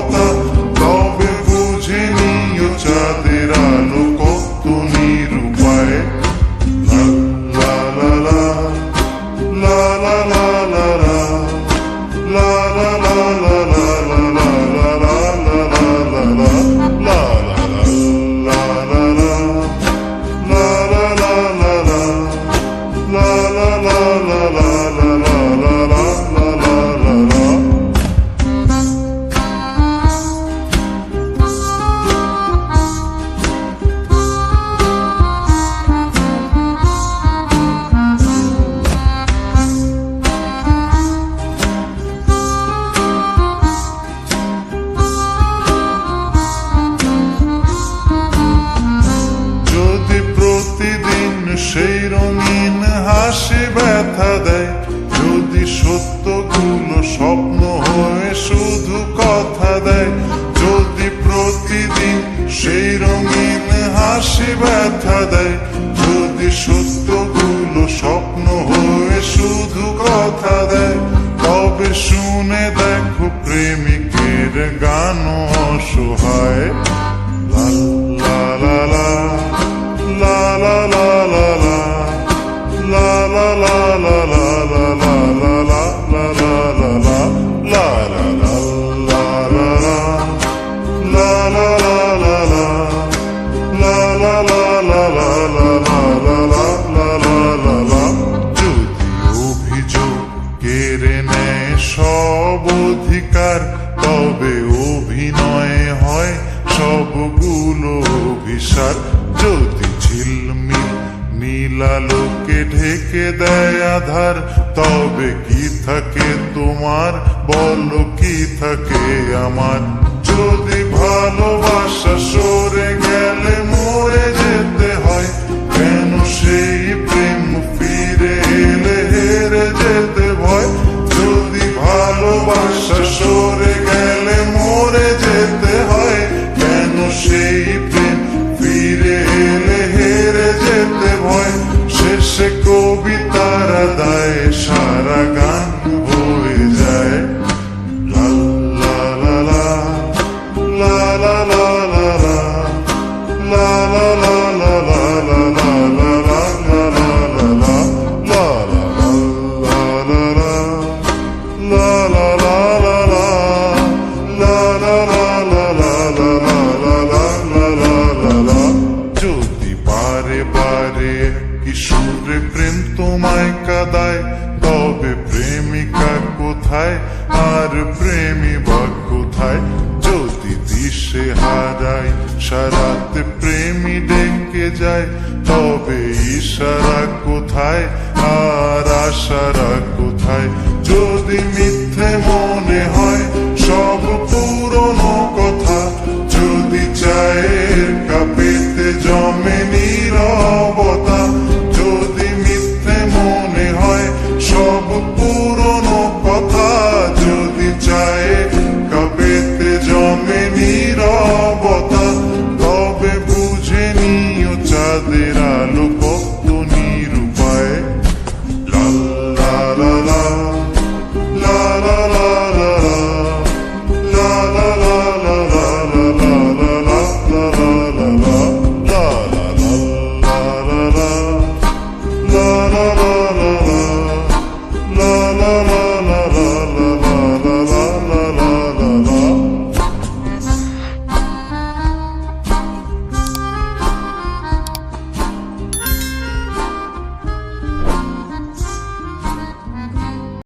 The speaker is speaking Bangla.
volta সেই রঙিন হাসি ব্যথা দেয়। যদি সত্যগুলো স্বপ্ন হয়ে, শুধু কথা দেয়। যদি প্রতিদিন সেই রঙিন হাসি ব্যথা দেয়। যদি সত্যগুলো স্বপ্ন হয়ে, শুধু কথা দেয়। তবে শুনে সব অধিকার? তবে অভিনয় হয় সবগুলো অভিসার যদি নীলালোকে ঢেকে দেয় আধার। তবে কি থাকে তোমার? বলো কি থাকে আমার? যদি ভালোবাসা সরে গেলে মরে যেতে হয় প্রেমী বা কোথায়? যদি দিশে হারাই সারাতে প্রেমী ডেকে যায়, তবে ইশারা কোথায়? আর আশারা কোথায়? যদি মিথ্যে মনে হয়, সব পুরনো কথা, যদি চায়ের কাপেতে